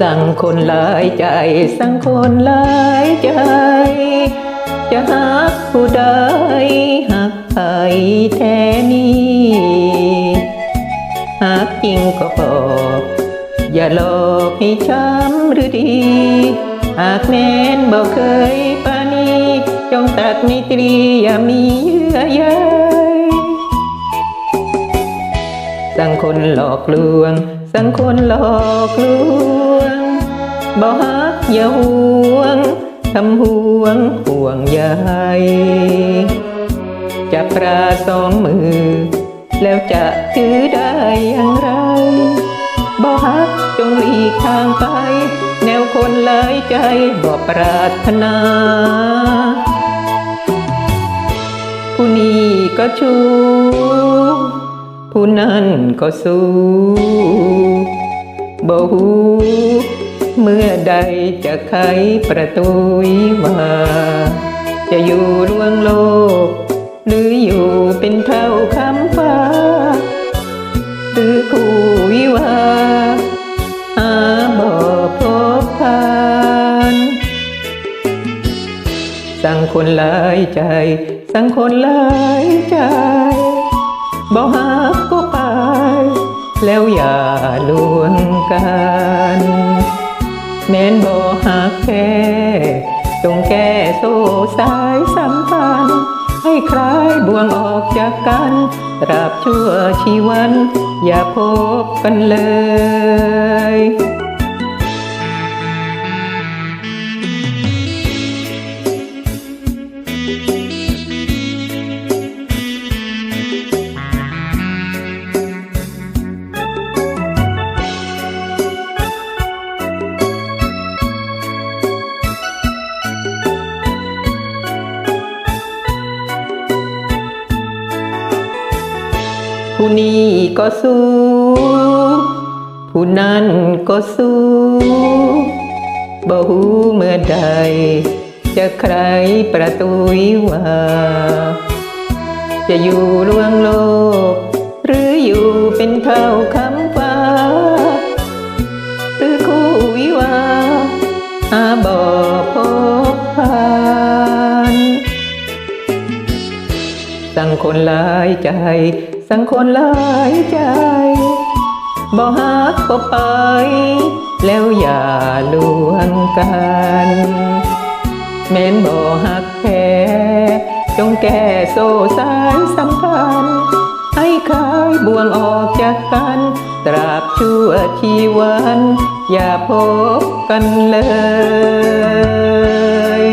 สั่งคนหลายใจ สั่งคนหลายใจ จะหักผู้ใดหักใครแท้นี้หากจริงก็บอกอย่าหลอกให้ช้ำหรือดี หากแม้นบอกเคยปานีจงตัดในตรีอย่ามีเยื่อใยสั่งคนหลอกลวง สังคนหลอกลวงบ่ฮักอย่าห่วงทำห่วงห่วงใยจะปราสองมือ แล้วจะถือได้อย่างไรบ่ฮักจงหลีกทางไป แนวคนหลายใจบ่ปรารถนาผู้นี้ก็ชู้ ผู้นั้นก็สู้บ่หูเมื่อใดจะไขประตูวิวาจะอยู่ล่วงโลก หรืออยู่เป็นเท่าคำฟ้า หรือคู่วิวาหาบ่พบผ่านสั่งคนหลายใจ สั่งคนหลายใจ บ่หากก็ไป แล้วอย่าลวนกันแม่นบ่หากแค่จงแก้โซ่สายสัมพันธ์ให้คลายบ่วงออกจากกันตราบชั่วชีวัน อย่าพบกันเลย ผู้นี้ก็สู้ ผู้นั้นก็สู้บ่หูเมื่อใด จะใครประตูวิวา จะอยู่ล่วงโลก หรืออยู่เป็นเท่าคำฟ้า หรือคู่วิวาหาบ่พบผ่านสั่งคนหลายใจ สังคนหลายใจบ่ฮักก็ไป แล้วอย่าลวงกันแม้นบ่ฮักแท้จงแก้โซ่สายสัมพันธ์ให้คลายบ่วงออกจากกัน ตราบชั่วชีวัน อย่าพบกันเลย